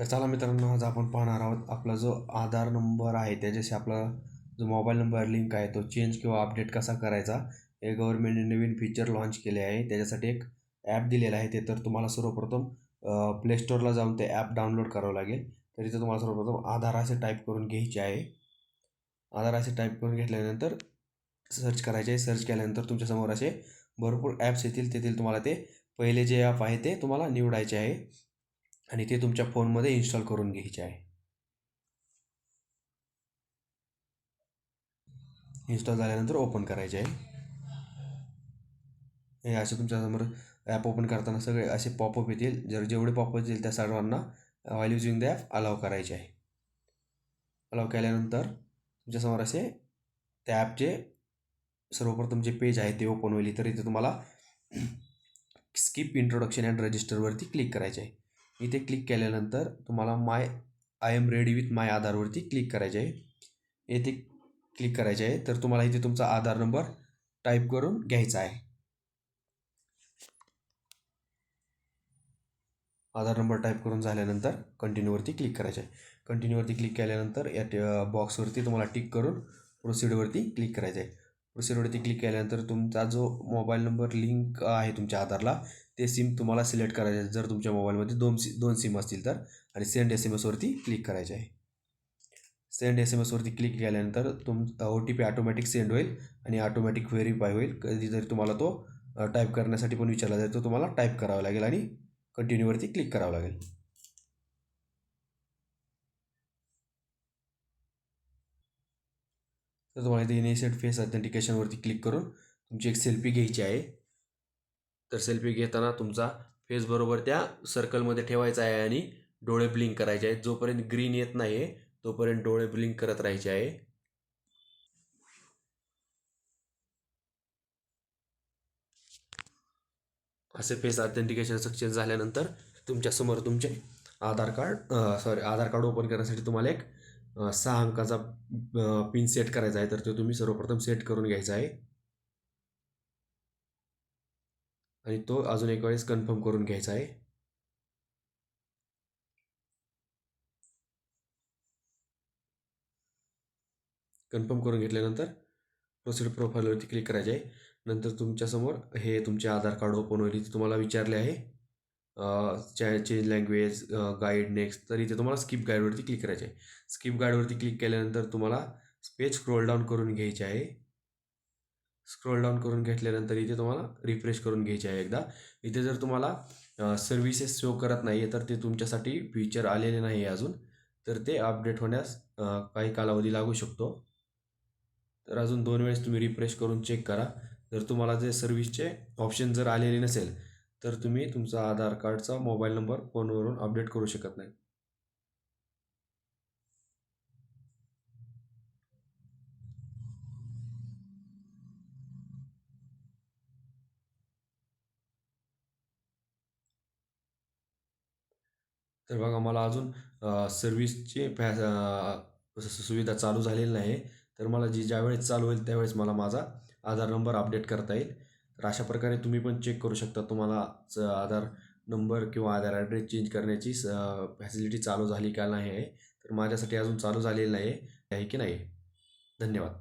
तर चला मित्रांनो आज आपण पाहणार आहोत आपला जो आधार नंबर आहे त्याच्याशी आपला जो मोबाईल नंबर लिंक आहे तो चेंज किंवा अपडेट कसा करायचा हे गव्हर्नमेंटने नवीन फीचर लॉन्च केले आहे. त्याच्यासाठी एक ॲप दिलेलं आहे ते तर तुम्हाला सर्वप्रथम प्ले स्टोअरला जाऊन ते ॲप डाउनलोड करावं लागेल. तर इथं तुम्हाला सर्वप्रथम आधार असे टाईप करून घ्यायचे आहे. आधार असे टाईप करून घेतल्यानंतर सर्च करायचे आहे. सर्च केल्यानंतर तुमच्यासमोर असे भरपूर ॲप्स येतील तेथील तुम्हाला ते पहिले जे ॲप आहे ते तुम्हाला निवडायचे आहे. आणि ते तुमच्या फोनमध्ये इन्स्टॉल करून घ्यायचे आहे. इन्स्टॉल झाल्यानंतर ओपन करायचे आहे. हे असे तुमच्यासमोर ॲप ओपन करताना सगळे असे पॉपअप येतील. जर जेवढे पॉपअप येतील त्या सर्वांना while using the app allow करायचे आहे. अलाव केल्यानंतर तुमच्यासमोर असे त्या ॲपचे सर्वप्रथम जे पेज आहे ते ओपन होईल. तर इथे तुम्हाला स्किप इंट्रोडक्शन अँड रजिस्टरवरती क्लिक करायचे आहे. इथे क्लिक केल्यानंतर तुम्हाला my I am ready with my आधारवरती click करायचे आहे. येथे क्लिक करायचे आहे. तर तुम्हाला इथे तुमचा आधार नंबर टाईप करून घ्यायचा आहे. आधार नंबर टाईप करून झाल्यानंतर कंटिन्यूवरती क्लिक करायचे आहे. कंटिन्यूवरती क्लिक केल्यानंतर या बॉक्सवरती तुम्हाला टिक करून प्रोसिडवरती क्लिक करायचं आहे. प्रोसिडवरती क्लिक केल्यानंतर तुमचा जो मोबाईल नंबर लिंक आहे तुमच्या आधारला ते सिम तुम्हाला सिलेक्ट करायचे आहे जर तुमच्या मोबाईलमध्ये दोन सि दोन सिम असतील तर. आणि सेंड एस एम एसवरती क्लिक करायचे आहे. सेंड एस एम एसवरती क्लिक केल्यानंतर तुम O T P automatic send होईल आणि ऑटोमॅटिक व्हेरीफाय होईल. कधीतरी तुम्हाला तो टाईप करण्यासाठी पण विचारला जाईल तो तुम्हाला टाईप करावा लागेल आणि कंटिन्यूवरती क्लिक करावं लागेल. तर तुम्हाला इथे इनिशिएट फेस ऑथेंटिकेशनवरती क्लिक करून तुमची एक सेल्फी घ्यायची आहे. तर सेल्फी घेताना तुमचा फेस बरोबर त्या सर्कलमध्ये ठेवायचा आहे आणि डोळे ब्लिंक करायचे आहेत. जोपर्यंत ग्रीन येत नाही आहे तोपर्यंत डोळे ब्लिंक करत राहायचे आहे. असे फेस ऑथेंटिकेशन सक्सेस झाल्यानंतर तुमच्यासमोर तुमचे Aadhaar card sorry Aadhaar card open करण्यासाठी तुम्हाला एक सहा अंकाचा पिन सेट करायचा आहे. तर तो तुम्ही सर्वप्रथम सेट करून घ्यायचा आहे. आणि तो अजून एक वेळेस कन्फर्म करून घ्यायचा आहे. कन्फर्म करून घेतल्यानंतर प्रोसीड प्रोफाईलवरती क्लिक करायचे आहे. नंतर तुमच्यासमोर हे तुमचे आधार कार्ड ओपन होईल तुम्हाला विचारले आहे चेंज लँग्वेज गाईड नेक्स्ट तर इथे तुम्हाला स्किप गाईडवरती क्लिक करायचे आहे. स्किप गाईडवरती क्लिक केल्यानंतर तुम्हाला पेज स्क्रोल डाऊन करून घ्यायचे आहे. स्क्रोल डाऊन करून घेतल्यानंतर इथे तुम्हाला रिफ्रेश करून घ्यायचे आहे एकदा. इथे जर तुम्हाला सर्व्हिसेस शो करत नाही आहे तर ते तुमच्यासाठी फीचर आलेले नाही आहे अजून. तर ते अपडेट होण्यास काही कालावधी लागू शकतो. तर अजून दोन वेळेस तुम्ही रिफ्रेश करून चेक करा. जर तुम्हाला जे सर्व्हिसचे ऑप्शन जर आलेले नसेल तर तुम्ही तुमचा आधार कार्डचा मोबाईल नंबर फोनवरून अपडेट करू शकत नाही. तर बघा मला अजून सर्व्हिसची फॅ सुविधा चालू झालेली नाही. तर मला जी ज्यावेळेस चालू होईल त्यावेळेस मला माझा आधार नंबर अपडेट करता येईल. तर अशा प्रकारे तुम्ही पण चेक करू शकता. तुम्हाला च आधार नंबर किंवा आधार ॲड्रेस चेंज करण्याची स फॅसिलिटी चालू झाली का नाही आहे तर माझ्यासाठी अजून चालू झालेली नाही आहे की नाही धन्यवाद.